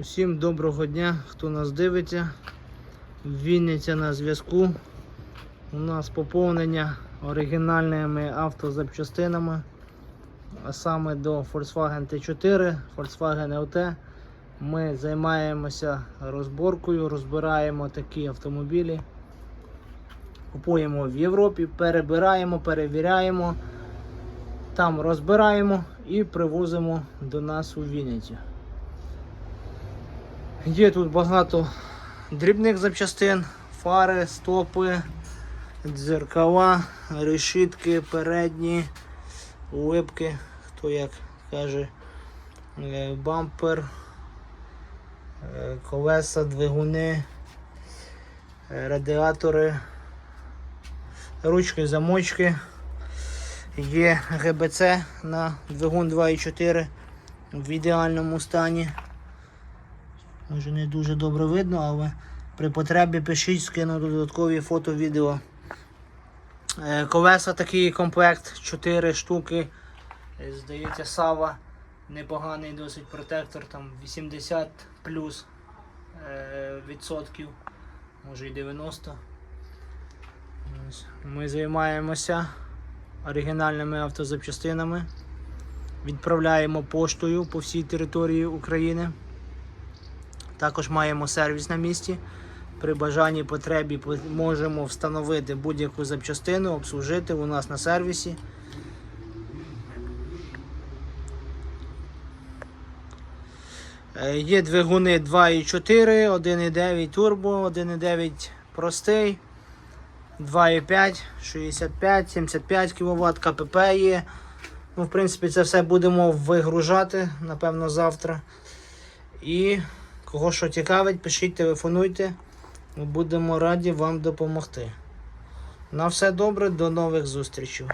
Усім доброго дня, хто нас дивиться. Вінниця на зв'язку. У нас поповнення оригінальними автозапчастинами, а саме до Volkswagen T4, Volkswagen LT. Ми займаємося розборкою, розбираємо такі автомобілі. Купуємо в Європі, перебираємо, перевіряємо, там розбираємо і привозимо до нас у Вінницю. Є тут багато дрібних запчастин, фари, стопи, дзеркала, решітки, передні, липки, хто як каже, е, бампер, е, колеса, двигуни, е, радіатори, ручки, замочки. Є ГБЦ на двигун 2.4 в ідеальному стані. Може не дуже добре видно, але при потребі пишіть, скину додаткові фото, відео. Е, Колеса такий комплект, 4 штуки. Е, Здається, Сава. Непоганий досить протектор, там 80 плюс е, відсотків, може і 90. Ось. Ми займаємося оригінальними автозапчастинами. Відправляємо поштою по всій території України. Також маємо сервіс на місці. При бажанні потребі можемо встановити будь-яку запчастину, обслужити у нас на сервісі. Е, Є двигуни 2.4, 1.9 турбо, 1.9 простий, 2.5, 65, 75 кВт, КПП є. Ну, в принципі, це все будемо вигружати, напевно, завтра. І кого що цікавить, пишіть, телефонуйте. Ми будемо раді вам допомогти. На все добре, до нових зустрічей.